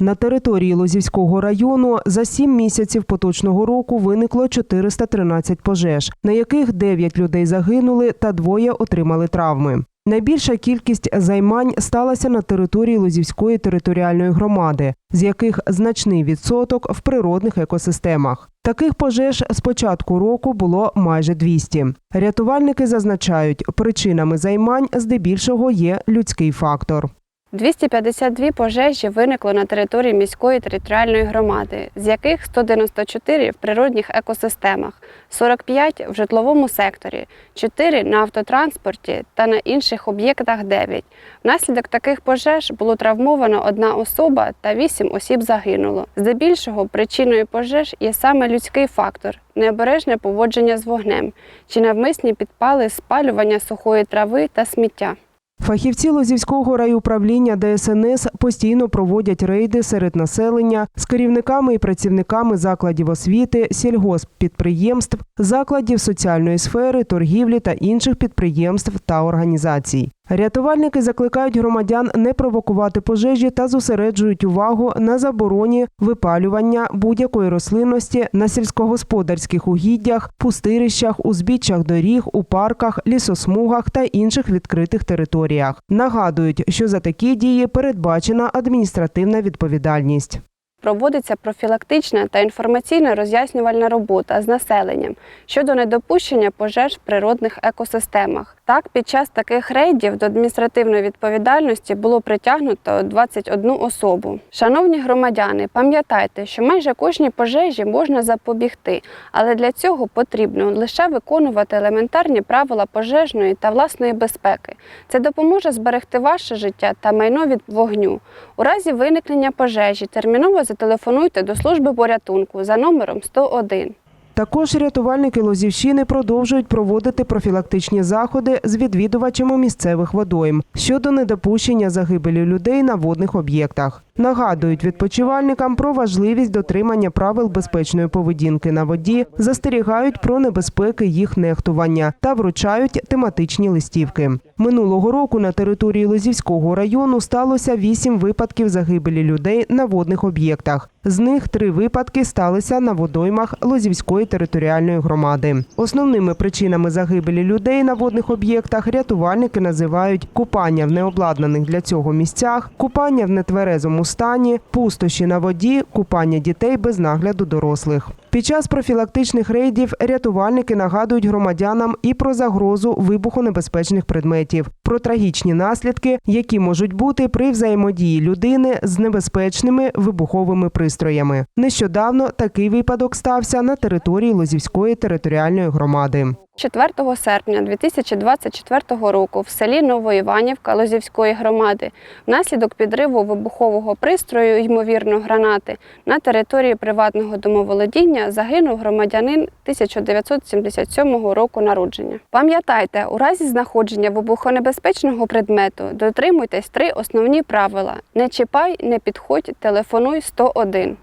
На території Лозівського району за сім місяців поточного року виникло 413 пожеж, на яких 9 людей загинули та двоє отримали травми. Найбільша кількість займань сталася на території Лозівської територіальної громади, з яких значний відсоток в природних екосистемах. Таких пожеж з початку року було майже 200. Рятувальники зазначають, причинами займань здебільшого є людський фактор. 252 пожежі виникло на території міської територіальної громади, з яких 194 в природних екосистемах, 45 в житловому секторі, 4 на автотранспорті та на інших об'єктах 9. Внаслідок таких пожеж було травмовано одна особа та 8 осіб загинуло. Здебільшого причиною пожеж є саме людський фактор, необережне поводження з вогнем чи навмисні підпали спалювання сухої трави та сміття. Фахівці Лозівського райуправління ДСНС постійно проводять рейди серед населення з керівниками і працівниками закладів освіти, сільгосппідприємств, закладів соціальної сфери, торгівлі та інших підприємств та організацій. Рятувальники закликають громадян не провокувати пожежі та зосереджують увагу на забороні випалювання будь-якої рослинності на сільськогосподарських угіддях, пустирищах, узбіччях доріг, у парках, лісосмугах та інших відкритих територіях. Нагадують, що за такі дії передбачена адміністративна відповідальність. Проводиться профілактична та інформаційно роз'яснювальна робота з населенням щодо недопущення пожеж в природних екосистемах. Так, під час таких рейдів до адміністративної відповідальності було притягнуто 21 особу. Шановні громадяни, пам'ятайте, що майже кожній пожежі можна запобігти, але для цього потрібно лише виконувати елементарні правила пожежної та власної безпеки. Це допоможе зберегти ваше життя та майно від вогню. У разі виникнення пожежі терміново зателефонуйте до служби порятунку за номером 101. Також рятувальники Лозівщини продовжують проводити профілактичні заходи з відвідувачами місцевих водойм щодо недопущення загибелі людей на водних об'єктах. Нагадують відпочивальникам про важливість дотримання правил безпечної поведінки на воді, застерігають про небезпеки їх нехтування та вручають тематичні листівки. Минулого року на території Лозівського району сталося вісім випадків загибелі людей на водних об'єктах. З них три випадки сталися на водоймах Лозівської територіальної громади. Основними причинами загибелі людей на водних об'єктах рятувальники називають купання в необладнаних для цього місцях, купання в нетверезому стані, пустощі на воді, купання дітей без нагляду дорослих. Під час профілактичних рейдів рятувальники нагадують громадянам і про загрозу вибухонебезпечних предметів, про трагічні наслідки, які можуть бути при взаємодії людини з небезпечними вибуховими пристроями. Нещодавно такий випадок стався на території Лозівської територіальної громади. 4 серпня 2024 року в селі Новоіванівка Лозівської громади внаслідок підриву вибухового пристрою, ймовірно, гранати, на території приватного домоволодіння загинув громадянин 1977 року народження. Пам'ятайте, у разі знаходження вибухонебезпечного предмету дотримуйтесь три основні правила: не чіпай, не підходь, телефонуй 101.